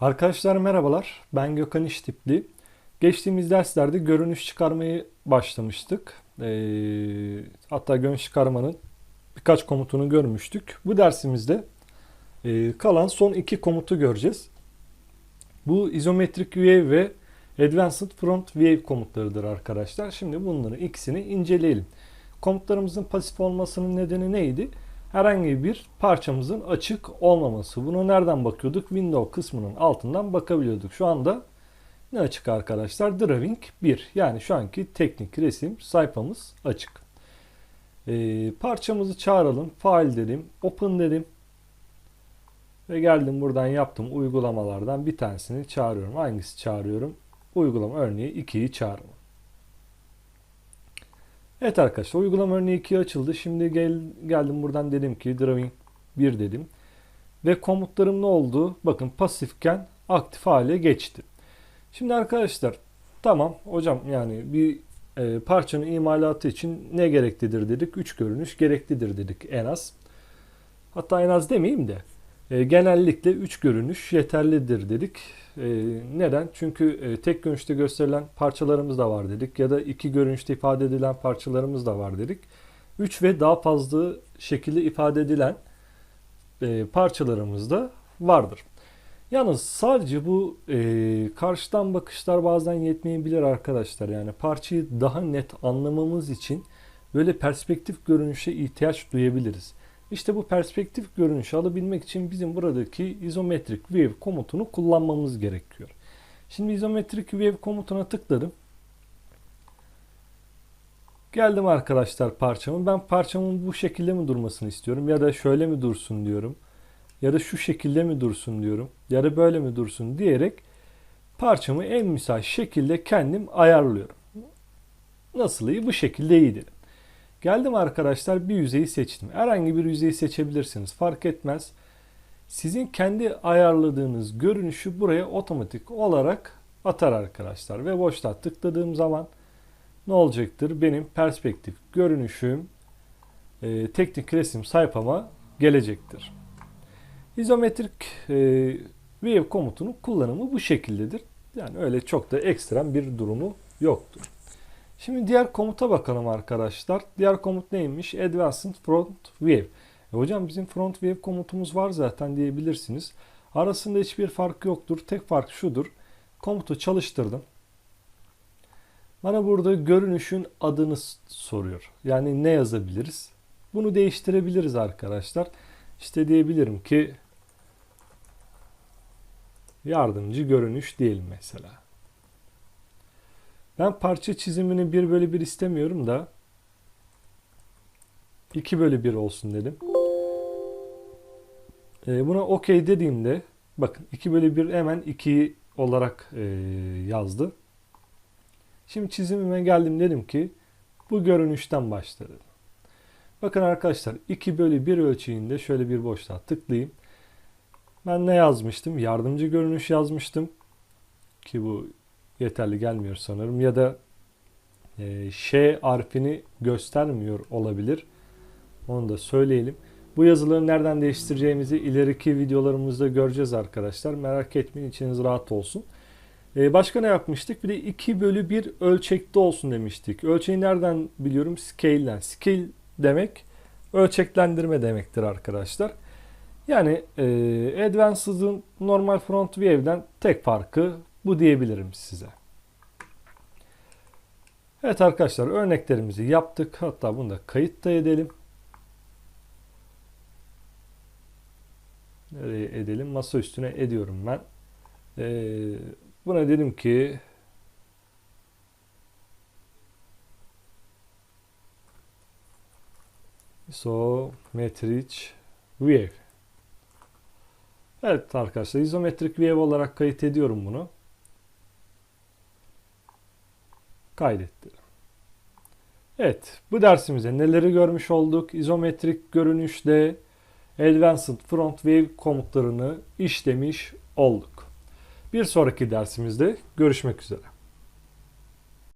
Arkadaşlar merhabalar. Ben Gökhan İştipli. Geçtiğimiz derslerde görünüş çıkarmayı başlamıştık. Ee, hatta görünüş çıkarmanın birkaç komutunu görmüştük. Bu dersimizde e, kalan son iki komutu göreceğiz. Bu izometric view ve advanced front view komutlarıdır arkadaşlar. Şimdi bunların ikisini inceleyelim. Komutlarımızın pasif olmasının nedeni neydi? Herhangi bir parçamızın açık olmaması. Bunu nereden bakıyorduk? Window kısmının altından bakabiliyorduk. Şu anda ne açık arkadaşlar? Drawing 1. Yani şu anki teknik resim sayfamız açık. Ee, parçamızı çağıralım. File dedim. Open dedim. Ve geldim buradan yaptım uygulamalardan bir tanesini çağırıyorum. Hangisi çağırıyorum? Uygulama örneği 2'yi çağırma. Evet arkadaşlar uygulama örneği 2 açıldı. Şimdi gel, geldim buradan dedim ki drawing 1 dedim. Ve komutlarım ne oldu? Bakın pasifken aktif hale geçti. Şimdi arkadaşlar tamam hocam yani bir e, parçanın imalatı için ne gereklidir dedik? 3 görünüş gereklidir dedik en az. Hatta en az demeyeyim de e, genellikle 3 görünüş yeterlidir dedik. E, neden? Çünkü e, tek görünüşte gösterilen parçalarımız da var dedik ya da iki görünüşte ifade edilen parçalarımız da var dedik. 3 ve daha fazla şekilde ifade edilen parçalarımız da vardır. Yalnız sadece bu e, karşıdan bakışlar bazen yetmeyebilir arkadaşlar. Yani parçayı daha net anlamamız için böyle perspektif görünüşe ihtiyaç duyabiliriz. İşte bu perspektif görünüşü alabilmek için bizim buradaki izometrik wave komutunu kullanmamız gerekiyor. Şimdi izometrik wave komutuna tıkladım. Geldim arkadaşlar parçamın. Ben parçamın bu şekilde mi durmasını istiyorum ya da şöyle mi dursun diyorum. Ya da şu şekilde mi dursun diyorum. Ya da böyle mi dursun diyerek parçamı en müsait şekilde kendim ayarlıyorum. Nasıl iyi? Bu şekilde iyi dedim. Geldim arkadaşlar bir yüzeyi seçtim. Herhangi bir yüzeyi seçebilirsiniz. Fark etmez. Sizin kendi ayarladığınız görünüşü buraya otomatik olarak atar arkadaşlar. Ve boşluğa tıkladığım zaman ne olacaktır? Benim perspektif görünüşüm e, teknik resim sayfama gelecektir. İzometrik e, wave komutunun kullanımı bu şekildedir. Yani öyle çok da ekstrem bir durumu yoktur. Şimdi diğer komuta bakalım arkadaşlar. Diğer komut neymiş? Advanced Front Wave. E hocam bizim front wave komutumuz var zaten diyebilirsiniz. Arasında hiçbir fark yoktur. Tek fark şudur. Komutu çalıştırdım. Bana burada görünüşün adını soruyor. Yani ne yazabiliriz? Bunu değiştirebiliriz arkadaşlar. İşte diyebilirim ki yardımcı görünüş değil mesela. Ben parça çizimini 1 bölü 1 istemiyorum da 2 bölü 1 olsun dedim. E, buna OK dediğimde bakın 2 bölü 1 hemen 2 olarak e, yazdı. Şimdi çizimime geldim dedim ki bu görünüşten başla. Bakın arkadaşlar 2 bölü 1 ölçeğinde şöyle bir boşluğa tıklayayım. Ben ne yazmıştım? Yardımcı görünüş yazmıştım. Ki bu yeterli gelmiyor sanırım. Ya da e, Ş harfini göstermiyor olabilir. Onu da söyleyelim. Bu yazıları nereden değiştireceğimizi ileriki videolarımızda göreceğiz arkadaşlar. Merak etmeyin içiniz rahat olsun. Ee, başka ne yapmıştık? Bir de 2 bölü 1 ölçekte olsun demiştik. Ölçeği nereden biliyorum? Scale'den. Scale demek ölçeklendirme demektir arkadaşlar. Yani e, Advanced'ın normal front view'den tek farkı bu diyebilirim size. Evet arkadaşlar örneklerimizi yaptık. Hatta bunu da kayıt da edelim. Nereye edelim? Masa üstüne ediyorum ben. Ee, buna dedim ki isometric wave. Evet arkadaşlar izometrik wave olarak kayıt ediyorum bunu. Kaydettim. Evet bu dersimizde neleri görmüş olduk? İzometrik görünüşte Advanced Front Wave komutlarını işlemiş olduk. Bir sonraki dersimizde görüşmek üzere.